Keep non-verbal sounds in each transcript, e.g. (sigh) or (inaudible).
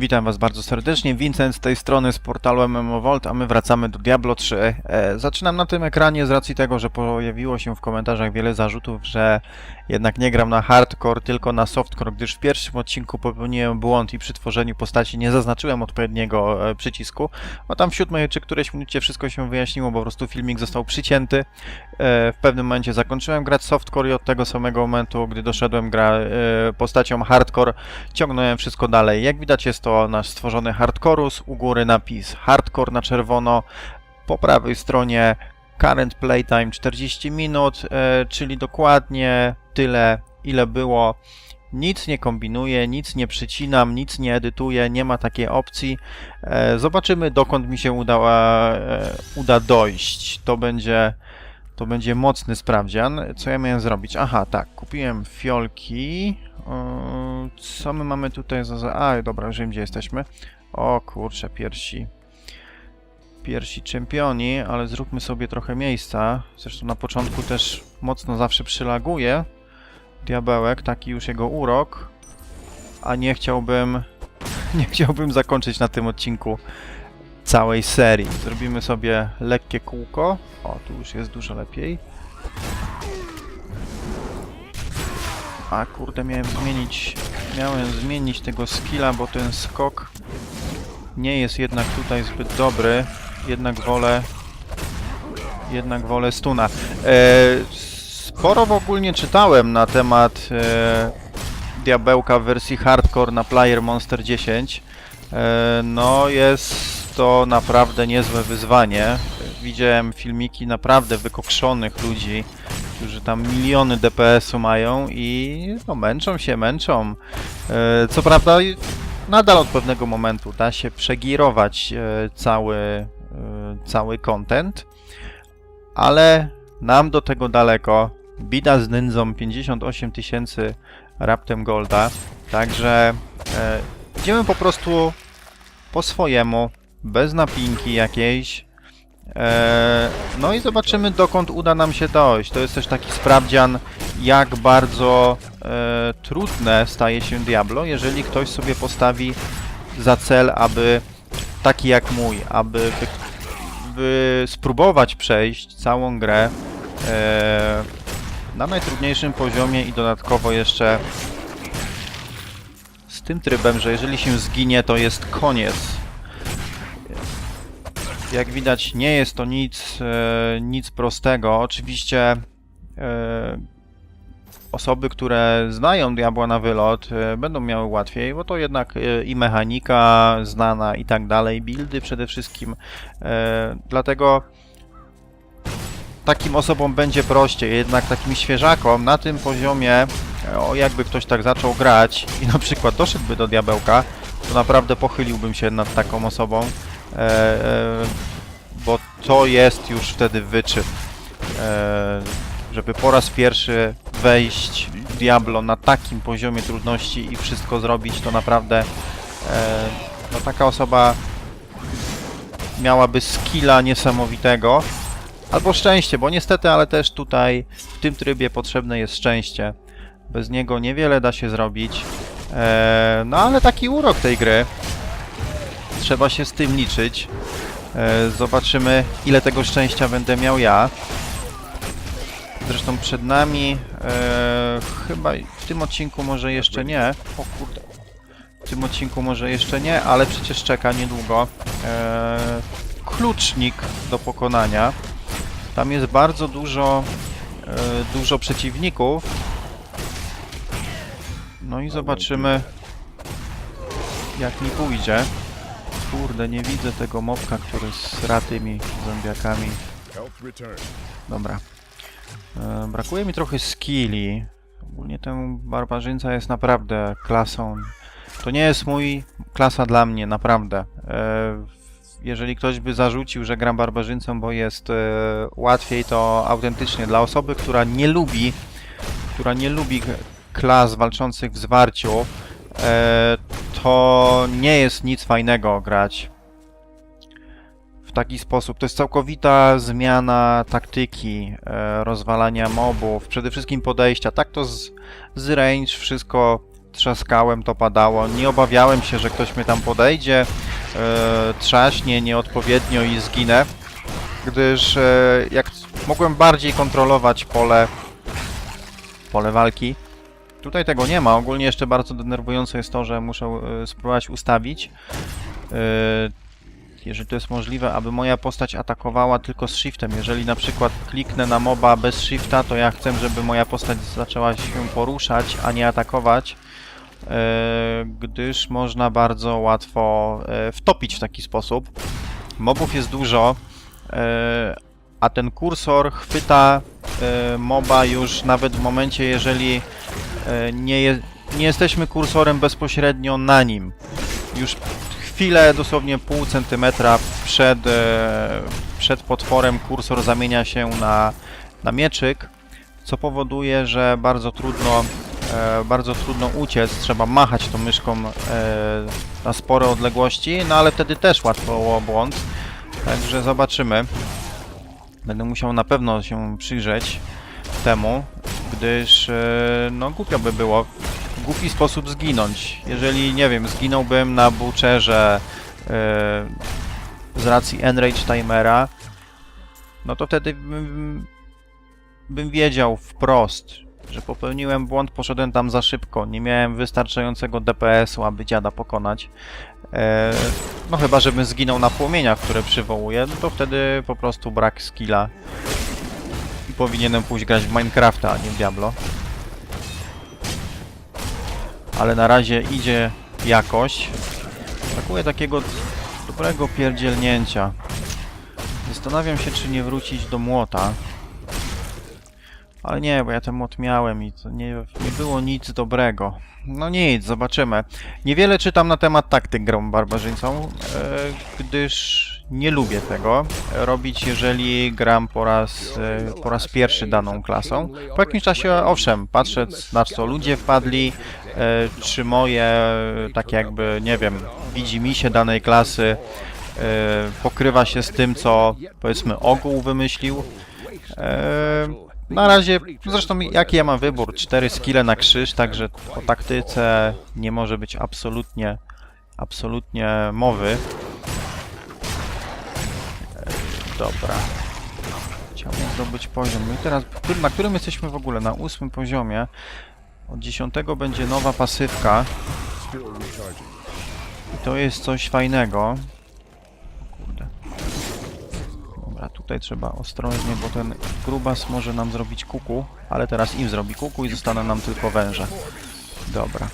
Witam Was bardzo serdecznie, Vincent z tej strony z portalu MMO Vault, a my wracamy do Diablo 3. E, zaczynam na tym ekranie z racji tego, że pojawiło się w komentarzach wiele zarzutów, że jednak nie gram na hardcore, tylko na softcore, gdyż w pierwszym odcinku popełniłem błąd i przy tworzeniu postaci nie zaznaczyłem odpowiedniego e, przycisku. No tam w siódmej czy którejś minucie wszystko się wyjaśniło, po prostu filmik został przycięty. E, w pewnym momencie zakończyłem grać softcore i od tego samego momentu, gdy doszedłem gra e, postacią hardcore, ciągnąłem wszystko dalej. Jak widać jest to nasz stworzony hardcorus, u góry napis hardcore na czerwono, po prawej stronie current playtime 40 minut, e, czyli dokładnie tyle ile było. Nic nie kombinuję, nic nie przycinam, nic nie edytuję, nie ma takiej opcji. E, Zobaczymy dokąd mi się uda, e, uda dojść. To będzie to będzie mocny sprawdzian. Co ja miałem zrobić? Aha, tak, kupiłem fiolki. Co my mamy tutaj za... A, dobra, już wiem gdzie jesteśmy. O kurczę, piersi. Piersi czempioni, ale zróbmy sobie trochę miejsca. Zresztą na początku też mocno zawsze przylaguje. Diabełek, taki już jego urok. A nie chciałbym... (laughs) Nie chciałbym zakończyć na tym odcinku całej serii. Zrobimy sobie lekkie kółko. O, tu już jest dużo lepiej. A kurde, miałem zmienić... Miałem zmienić tego skilla, bo ten skok nie jest jednak tutaj zbyt dobry. Jednak wolę... Jednak wolę stuna. E, sporo w ogólnie czytałem na temat e, diabełka w wersji hardcore na Player Monster 10. E, no, jest to naprawdę niezłe wyzwanie. Widziałem filmiki naprawdę wykokszonych ludzi, którzy tam miliony DPS-u mają i no, męczą się, męczą. Co prawda, nadal od pewnego momentu da się przegirować cały, cały content, ale nam do tego daleko. Bida z Nyndzą 58 tysięcy raptem golda, także e, idziemy po prostu po swojemu, bez napinki jakiejś. E, no i zobaczymy dokąd uda nam się dojść. To jest też taki sprawdzian, jak bardzo e, trudne staje się Diablo, jeżeli ktoś sobie postawi za cel, aby taki jak mój, aby wy spróbować przejść całą grę e, na najtrudniejszym poziomie i dodatkowo jeszcze z tym trybem, że jeżeli się zginie, to jest koniec. Jak widać, nie jest to nic, e, nic prostego. Oczywiście e, osoby, które znają Diabła na wylot, e, będą miały łatwiej, bo to jednak e, i mechanika znana i tak dalej, buildy przede wszystkim. E, dlatego takim osobom będzie prościej, jednak takim świeżakom na tym poziomie, o jakby ktoś tak zaczął grać i na przykład doszedłby do diabełka, to naprawdę pochyliłbym się nad taką osobą, bo to jest już wtedy wyczyn. Żeby po raz pierwszy wejść w Diablo na takim poziomie trudności i wszystko zrobić, to naprawdę e, no taka osoba miałaby skilla niesamowitego, Albo szczęście, bo niestety, ale też tutaj w tym trybie potrzebne jest szczęście. Bez niego niewiele da się zrobić. Eee, no ale taki urok tej gry. Trzeba się z tym liczyć. Eee, zobaczymy, ile tego szczęścia będę miał ja. Zresztą przed nami eee, chyba w tym odcinku może jeszcze nie. O kurde. W tym odcinku może jeszcze nie, ale przecież czeka niedługo. Eee, klucznik do pokonania. Tam jest bardzo dużo, e, dużo przeciwników. No i zobaczymy, jak mi pójdzie. Kurde, nie widzę tego mobka, który sra tymi zombiakami. Dobra. E, brakuje mi trochę skilli. Ogólnie ten barbarzyńca jest naprawdę klasą. To nie jest mój klasa dla mnie, naprawdę. E, jeżeli ktoś by zarzucił, że gram barbarzyńcą, bo jest e, łatwiej, to autentycznie dla osoby, która nie lubi, która nie lubi klas walczących w zwarciu, to nie jest nic fajnego grać taki sposób. To jest całkowita zmiana taktyki, e, rozwalania mobów, przede wszystkim podejścia. Tak to z, z range wszystko trzaskałem, to padało. Nie obawiałem się, że ktoś mnie tam podejdzie, e, trzaśnie nieodpowiednio i zginę, gdyż e, jak mogłem bardziej kontrolować pole, pole walki. Tutaj tego nie ma. Ogólnie jeszcze bardzo denerwujące jest to, że muszę e, spróbować ustawić, e, jeżeli to jest możliwe, aby moja postać atakowała tylko z shiftem. Jeżeli na przykład kliknę na moba bez shifta, to ja chcę, żeby moja postać zaczęła się poruszać, a nie atakować, e, gdyż można bardzo łatwo e, wtopić w taki sposób. Mobów jest dużo, e, a ten kursor chwyta moba już nawet w momencie, jeżeli nie, je, nie jesteśmy kursorem bezpośrednio na nim. Już chwilę, dosłownie pół centymetra przed, e, przed potworem kursor zamienia się na, na mieczyk, co powoduje, że bardzo trudno, e, bardzo trudno uciec. Trzeba machać tą myszką e, na spore odległości, no ale wtedy też łatwo błąd. Także zobaczymy. Będę musiał na pewno się przyjrzeć temu, gdyż no głupio by było głupi sposób zginąć. Jeżeli, nie wiem, zginąłbym na Butcherze e, z racji Enrage Timera, no to wtedy bym, bym wiedział wprost, że popełniłem błąd, poszedłem tam za szybko, nie miałem wystarczającego DPS-u, aby dziada pokonać. E, no chyba, żebym zginął na płomieniach, które przywołuję, no to wtedy po prostu brak skilla. I powinienem pójść grać w Minecrafta, a nie w Diablo. Ale na razie idzie jakoś. Brakuje takiego dobrego pierdzielnięcia. Zastanawiam się, czy nie wrócić do młota. Ale nie, bo ja ten młot miałem i to nie, nie było nic dobrego. No nic, zobaczymy. Niewiele czytam na temat taktyk grą barbarzyńcą, e, gdyż nie lubię tego robić, jeżeli gram po raz, e, po raz pierwszy daną klasą. Po jakimś czasie, owszem, patrzę na co ludzie wpadli, czy moje, tak jakby, nie wiem, widzi mi się danej klasy e, pokrywa się z tym, co powiedzmy ogół wymyślił. E, na razie, zresztą jaki ja mam wybór? Cztery skille na krzyż, także o taktyce nie może być absolutnie, absolutnie mowy. E, Dobra. Chciałbym zdobyć poziom. No i teraz, na którym jesteśmy w ogóle? Na ósmym poziomie. Od dziesiątego będzie nowa pasywka. I to jest coś fajnego. Kurde. Dobra, tutaj trzeba ostrożnie, bo ten grubas może nam zrobić kuku, ale teraz im zrobi kuku i zostaną nam tylko węże. Dobra.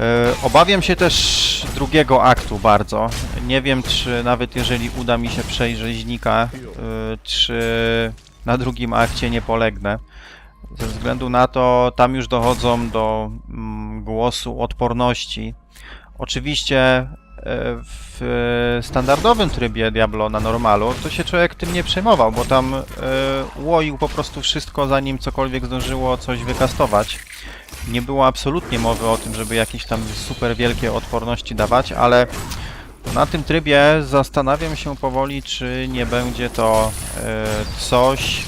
E, obawiam się też drugiego aktu bardzo. Nie wiem, czy nawet jeżeli uda mi się przejść rzeźnika, e, czy na drugim akcie nie polegnę. Ze względu na to, tam już dochodzą do mm, głosu odporności. Oczywiście e, w standardowym trybie Diablo na normalu, to się człowiek tym nie przejmował, bo tam e, łoił po prostu wszystko, zanim cokolwiek zdążyło coś wykastować. Nie było absolutnie mowy o tym, żeby jakieś tam super wielkie odporności dawać, ale na tym trybie zastanawiam się powoli, czy nie będzie to e, coś,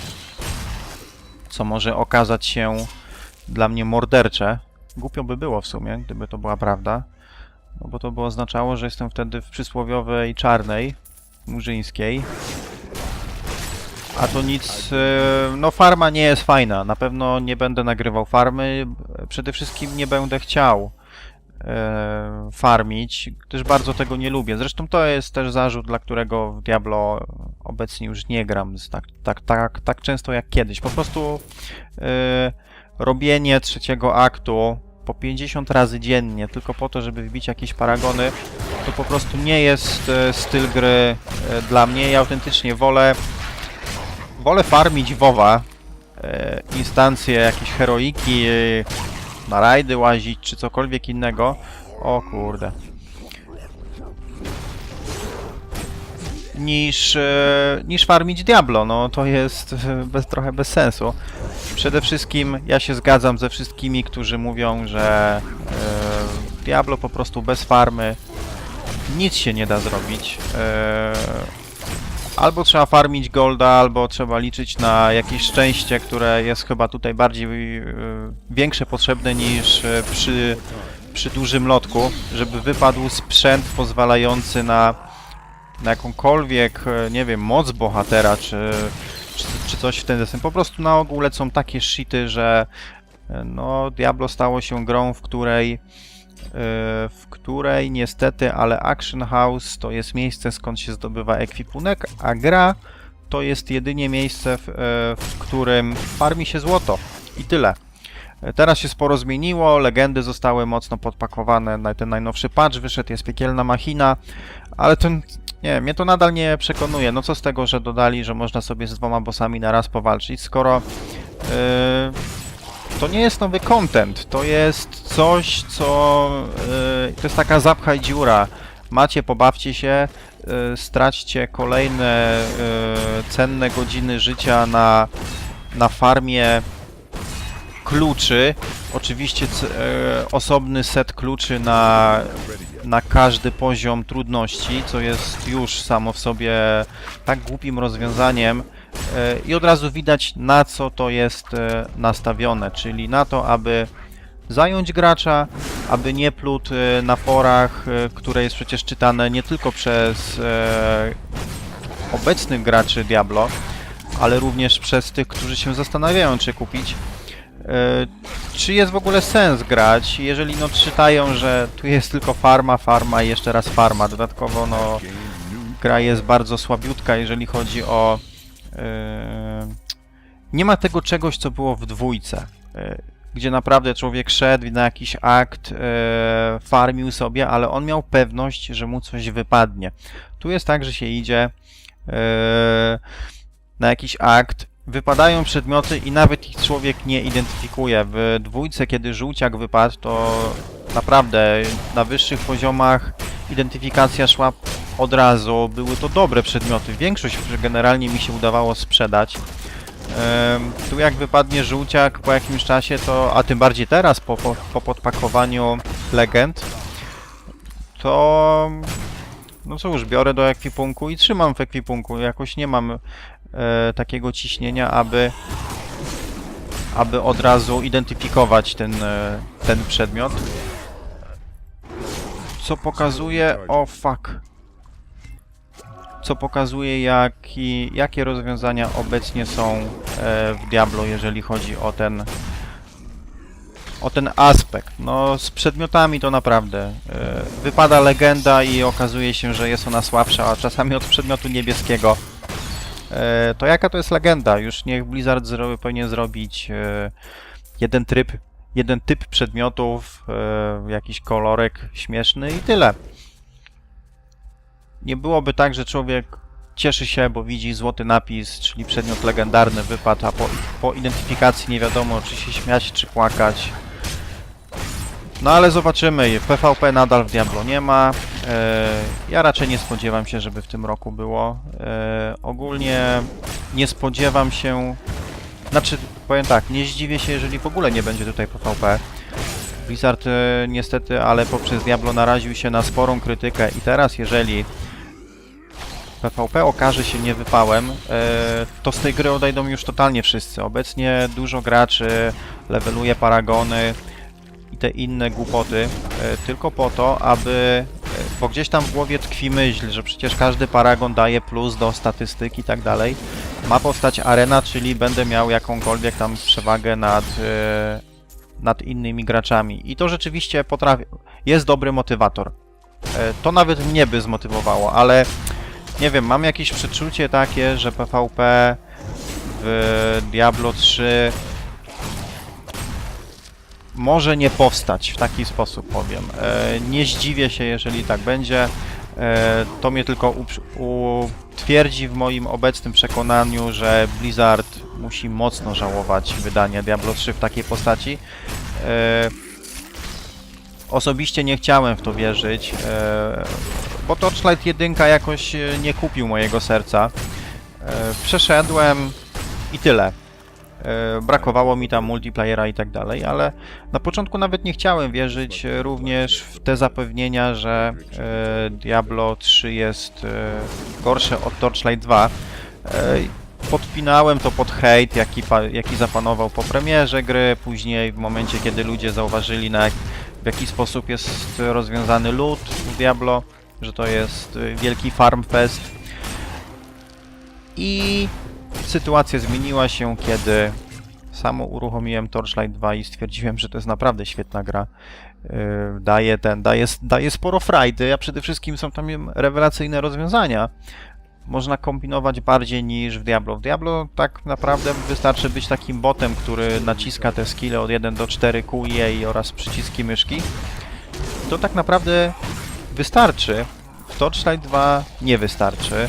co może okazać się dla mnie mordercze. Głupio by było w sumie, gdyby to była prawda. No bo to by oznaczało, że jestem wtedy w przysłowiowej czarnej, murzyńskiej. A to nic... e, No farma nie jest fajna. Na pewno nie będę nagrywał farmy. Przede wszystkim nie będę chciał e, farmić, gdyż bardzo tego nie lubię. Zresztą to jest też zarzut, dla którego w Diablo obecnie już nie gram tak, tak, tak, tak często jak kiedyś. Po prostu e, robienie trzeciego aktu po 50 razy dziennie, tylko po to, żeby wbić jakieś paragony, to po prostu nie jest e, styl gry dla mnie. Ja autentycznie wolę wolę farmić WoWa, e, instancje, jakieś heroiki, na rajdy łazić, czy cokolwiek innego. O kurde. Niż, e, niż farmić Diablo, no to jest e, bez, trochę bez sensu. Przede wszystkim ja się zgadzam ze wszystkimi, którzy mówią, że e, Diablo po prostu bez farmy nic się nie da zrobić. Albo trzeba farmić golda, albo trzeba liczyć na jakieś szczęście, które jest chyba tutaj bardziej e, większe potrzebne niż e, przy, przy dużym lotku, żeby wypadł sprzęt pozwalający na, na jakąkolwiek, e, nie wiem, moc bohatera, czy, czy, czy coś w ten deseń. Po prostu na ogół lecą takie shity, że no, Diablo stało się grą, w której w której niestety, ale Action House to jest miejsce, skąd się zdobywa ekwipunek, a gra to jest jedynie miejsce, w, e, w którym farmi się złoto. I tyle. E, Teraz się sporo zmieniło, legendy zostały mocno podpakowane, ten najnowszy patch wyszedł, jest piekielna machina, ale ten, nie mnie to nadal nie przekonuje. No co z tego, że dodali, że można sobie z dwoma bossami na raz powalczyć, skoro e, to nie jest nowy content, to jest coś, co yy, to jest taka zapchaj dziura. Macie, pobawcie się, yy, straćcie kolejne yy, cenne godziny życia na, na farmie kluczy. Oczywiście yy, osobny set kluczy na, na każdy poziom trudności, co jest już samo w sobie tak głupim rozwiązaniem, i od razu widać na co to jest e, nastawione, czyli na to, aby zająć gracza, aby nie plótł e, na forach, e, które jest przecież czytane nie tylko przez e, obecnych graczy Diablo, ale również przez tych, którzy się zastanawiają, czy kupić. E, Czy jest w ogóle sens grać, jeżeli no czytają, że tu jest tylko farma, farma i jeszcze raz farma. Dodatkowo no gra jest bardzo słabiutka, jeżeli chodzi o nie ma tego czegoś, co było w dwójce, yy, gdzie naprawdę człowiek szedł na jakiś akt, yy, farmił sobie, ale on miał pewność, że mu coś wypadnie. Tu jest tak, że się idzie yy, na jakiś akt, wypadają przedmioty i nawet ich człowiek nie identyfikuje. W dwójce, kiedy żółciak wypadł, to naprawdę na wyższych poziomach identyfikacja szła od razu. Były to dobre przedmioty. Większość generalnie mi się udawało sprzedać. Tu jak wypadnie żółciak po jakimś czasie, to, a tym bardziej teraz po, po, po podpakowaniu legend, to no cóż, biorę do ekwipunku i trzymam w ekwipunku. Jakoś nie mam e, takiego ciśnienia, aby aby od razu identyfikować ten, e, ten przedmiot. Co pokazuje... O fuck. Co pokazuje, jaki, jakie rozwiązania obecnie są e, w Diablo, jeżeli chodzi o ten o ten aspekt. No, z przedmiotami to naprawdę. E, wypada legenda i okazuje się, że jest ona słabsza, a czasami od przedmiotu niebieskiego. E, to jaka to jest legenda? Już niech Blizzard zro powinien zrobić jeden tryb, jeden typ przedmiotów, jakiś kolorek śmieszny i tyle. Nie byłoby tak, że człowiek cieszy się, bo widzi złoty napis, czyli przedmiot legendarny wypadł, a po, po identyfikacji nie wiadomo, czy się śmiać, czy płakać. No ale zobaczymy. PvP nadal w Diablo nie ma. E, ja raczej nie spodziewam się, żeby w tym roku było. E, ogólnie nie spodziewam się. Znaczy, powiem tak, nie zdziwię się, jeżeli w ogóle nie będzie tutaj PvP. Blizzard e, niestety, ale poprzez Diablo naraził się na sporą krytykę i teraz jeżeli PvP okaże się niewypałem, e, to z tej gry odejdą już totalnie wszyscy. Obecnie dużo graczy leveluje paragony i te inne głupoty e, tylko po to, aby e, bo gdzieś tam w głowie tkwi myśl, że przecież każdy paragon daje plus do statystyk i tak dalej. Ma powstać arena, czyli będę miał jakąkolwiek tam przewagę nad, nad innymi graczami. I to rzeczywiście potrafi, jest dobry motywator. To nawet mnie by zmotywowało, ale nie wiem, mam jakieś przeczucie takie, że PvP w Diablo 3 może nie powstać w taki sposób, powiem. E, nie zdziwię się, jeżeli tak będzie. E, to mnie tylko utwierdzi w moim obecnym przekonaniu, że Blizzard musi mocno żałować wydania Diablo 3 w takiej postaci. E, osobiście nie chciałem w to wierzyć, bo Torchlight 1 jakoś e, nie kupił mojego serca. E, przeszedłem i tyle. E, brakowało mi tam multiplayera i tak dalej, ale na początku nawet nie chciałem wierzyć również w te zapewnienia, że Diablo 3 jest gorsze od Torchlight 2. E, podpinałem to pod hejt, jaki, jaki zapanował po premierze gry, później w momencie, kiedy ludzie zauważyli na jak, w jaki sposób jest rozwiązany loot w Diablo, że to jest e, wielki farm fest. I sytuacja zmieniła się, kiedy samo uruchomiłem Torchlight 2 i stwierdziłem, że to jest naprawdę świetna gra. Yy, Daje ten, daje, daje sporo frajdy, a przede wszystkim są tam rewelacyjne rozwiązania. Można kombinować bardziej niż w Diablo. W Diablo tak naprawdę wystarczy być takim botem, który naciska te skille od 1 do 4 QE oraz przyciski myszki. To tak naprawdę wystarczy. W Torchlight 2 nie wystarczy.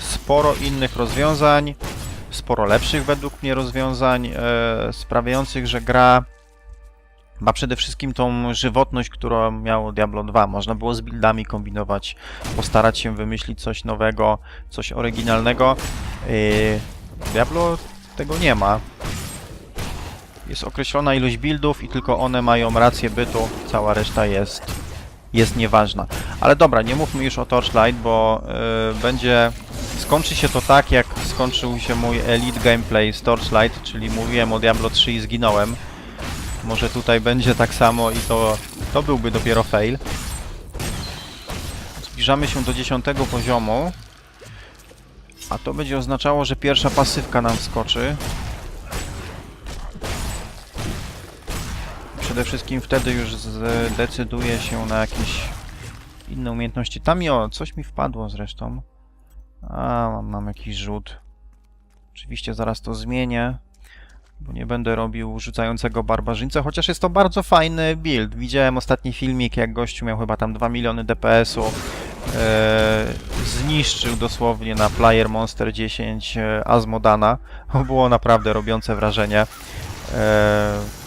Sporo innych rozwiązań, sporo lepszych według mnie rozwiązań, e, sprawiających, że gra ma przede wszystkim tą żywotność, którą miało Diablo 2. Można było z buildami kombinować, postarać się wymyślić coś nowego, coś oryginalnego. Yy, Diablo tego nie ma. Jest określona ilość buildów i tylko one mają rację bytu, cała reszta jest, jest nieważna. Ale dobra, nie mówmy już o Torchlight, bo yy, będzie... Skończy się to tak, jak skończył się mój Elite Gameplay z Torchlight, czyli mówiłem o Diablo 3 i zginąłem. Może tutaj będzie tak samo i to, to byłby dopiero fail. Zbliżamy się do 10 poziomu. A to będzie oznaczało, że pierwsza pasywka nam skoczy. Przede wszystkim wtedy już zdecyduje się na jakieś inne umiejętności. Tam o, coś mi wpadło zresztą. A, mam, mam jakiś rzut. Oczywiście zaraz to zmienię bo nie będę robił rzucającego barbarzyńca, chociaż jest to bardzo fajny build. Widziałem ostatni filmik, jak gościu miał chyba tam 2 miliony DPS-u, e, zniszczył dosłownie na Player Monster 10 e, Azmodana. (laughs) Było naprawdę robiące wrażenie. E,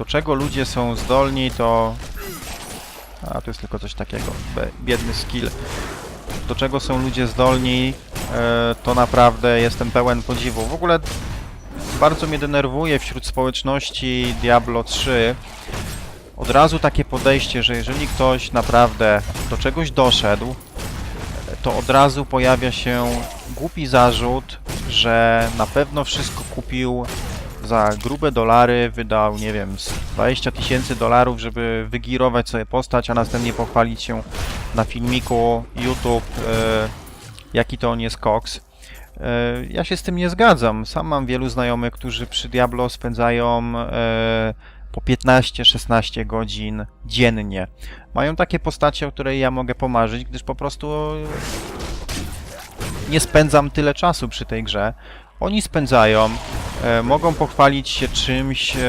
do czego ludzie są zdolni, to... A, to jest tylko coś takiego. Biedny skill. Do czego są ludzie zdolni, e, to naprawdę jestem pełen podziwu. W ogóle bardzo mnie denerwuje wśród społeczności Diablo 3 od razu takie podejście, że jeżeli ktoś naprawdę do czegoś doszedł, to od razu pojawia się głupi zarzut, że na pewno wszystko kupił za grube dolary, wydał, nie wiem, z 20 tysięcy dolarów, żeby wygirować sobie postać, a następnie pochwalić się na filmiku YouTube, e, jaki to on jest koks. E, ja się z tym nie zgadzam. Sam mam wielu znajomych, którzy przy Diablo spędzają e, po 15-16 godzin dziennie. Mają takie postacie, o której ja mogę pomarzyć, gdyż po prostu nie spędzam tyle czasu przy tej grze. Oni spędzają, mogą pochwalić się czymś, e,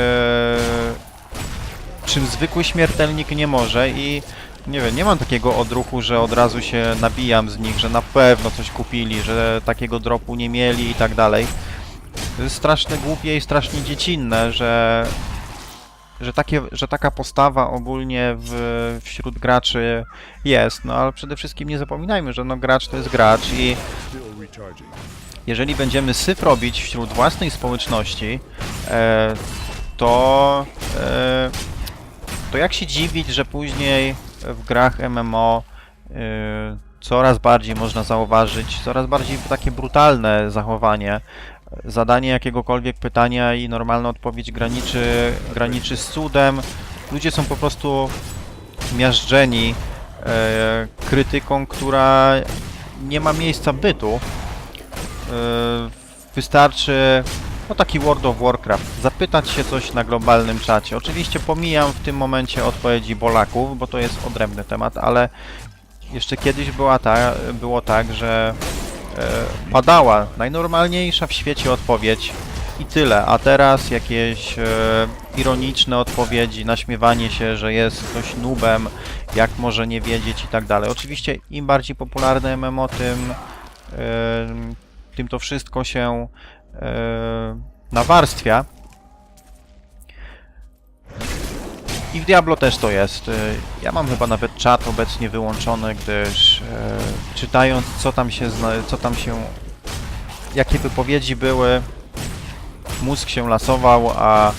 czym zwykły śmiertelnik nie może i nie wiem, nie mam takiego odruchu, że od razu się nabijam z nich, że na pewno coś kupili, że takiego dropu nie mieli i tak dalej. To jest strasznie głupie i strasznie dziecinne, że, że, takie, że taka postawa ogólnie w, wśród graczy jest, no ale przede wszystkim nie zapominajmy, że no gracz to jest gracz i. jeżeli będziemy syf robić wśród własnej społeczności, e, to, e, to jak się dziwić, że później w grach MMO e, coraz bardziej można zauważyć, coraz bardziej takie brutalne zachowanie. Zadanie jakiegokolwiek pytania i normalna odpowiedź graniczy, graniczy z cudem. Ludzie są po prostu miażdżeni e, krytyką, która nie ma miejsca bytu. Yy, wystarczy no taki World of Warcraft, zapytać się coś na globalnym czacie. Oczywiście pomijam w tym momencie odpowiedzi Polaków, bo to jest odrębny temat, ale jeszcze kiedyś była ta, było tak, że e, padała najnormalniejsza w świecie odpowiedź i tyle, a teraz jakieś e, ironiczne odpowiedzi, naśmiewanie się, że jest ktoś nubem, jak może nie wiedzieć i tak dalej. Oczywiście im bardziej popularne MMO, tym em, tym to wszystko się e, nawarstwia. I w Diablo też to jest. Y, Ja mam chyba nawet czat obecnie wyłączony, gdyż e, czytając co tam się, co tam się, jakie wypowiedzi były, mózg się lasował, a,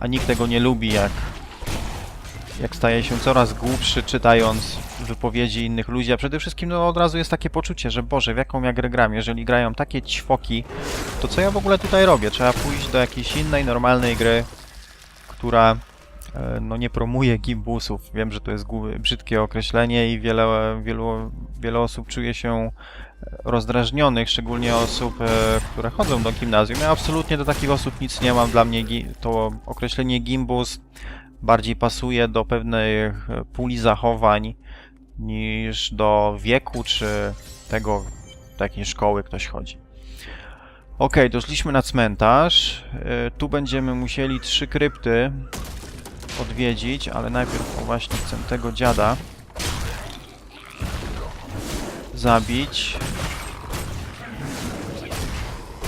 a nikt tego nie lubi, jak, jak staje się coraz głupszy czytając wypowiedzi innych ludzi, a przede wszystkim no, od razu jest takie poczucie, że Boże, w jaką ja grę gram, jeżeli grają takie ćwoki, to co ja w ogóle tutaj robię? Trzeba pójść do jakiejś innej, normalnej gry, która e, no, nie promuje gimbusów. Wiem, że to jest brzydkie określenie i wiele, wielu, wiele osób czuje się e, rozdrażnionych, szczególnie osób, e, które chodzą do gimnazjum. Ja absolutnie do takich osób nic nie mam. Dla mnie to określenie gimbus bardziej pasuje do pewnej e, puli zachowań niż do wieku czy tego, do jakiej szkoły ktoś chodzi. Ok, doszliśmy na cmentarz. E, Tu będziemy musieli trzy krypty odwiedzić, ale najpierw właśnie chcę tego dziada zabić.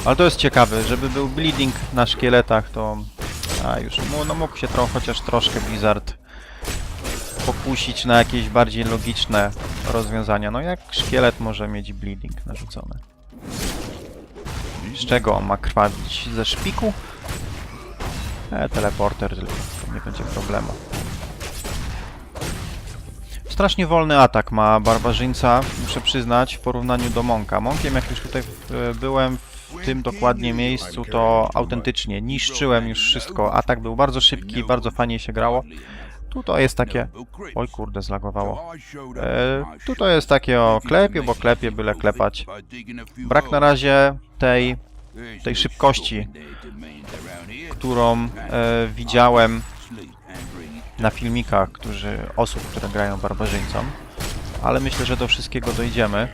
Ale to jest ciekawe, żeby był bleeding na szkieletach, to... A, już mu- no mógł się trochę, chociaż troszkę Blizzard pokusić na jakieś bardziej logiczne rozwiązania. No jak szkielet może mieć bleeding narzucony? Z czego on ma krwawić? Ze szpiku? E, teleporter nie będzie problemu. Strasznie wolny atak ma barbarzyńca, muszę przyznać, w porównaniu do Monka. Monkiem, jak już tutaj e, byłem w tym dokładnie miejscu, to autentycznie niszczyłem już wszystko. Atak był bardzo szybki, bardzo fajnie się grało. Tu to jest takie... Oj kurde, zlagowało. E, tu to jest takie o klepie, bo klepie, byle klepać. Brak na razie tej, tej szybkości, którą e, widziałem na filmikach którzy, osób, które grają barbarzyńcą. Ale myślę, że do wszystkiego dojdziemy.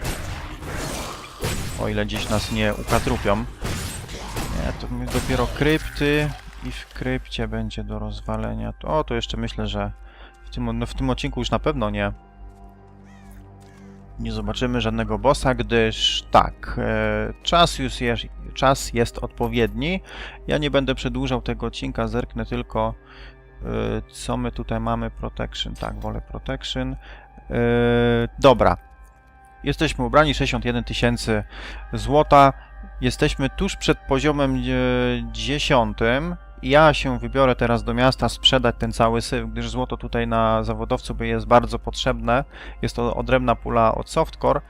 O ile gdzieś nas nie ukatrupią. Nie, to dopiero krypty i w krypcie będzie do rozwalenia. O, to jeszcze myślę, że w tym, no w tym odcinku już na pewno nie. Nie zobaczymy żadnego bossa, gdyż tak, e, czas już jest, czas jest odpowiedni. Ja nie będę przedłużał tego odcinka, zerknę tylko e, co my tutaj mamy. Protection, tak, wolę protection. E, dobra, jesteśmy ubrani, 61 tysięcy złota. Jesteśmy tuż przed poziomem e, 10. Ja się wybiorę teraz do miasta sprzedać ten cały syf, gdyż złoto tutaj na zawodowcu jest bardzo potrzebne. Jest to odrębna pula od Softcore,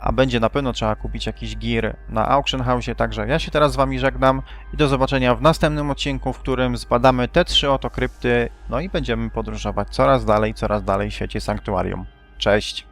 a będzie na pewno trzeba kupić jakiś gear na Auction House. Także ja się teraz z Wami żegnam i do zobaczenia w następnym odcinku, w którym zbadamy te trzy oto krypty, no i będziemy podróżować coraz dalej, coraz dalej w świecie Sanktuarium. Cześć!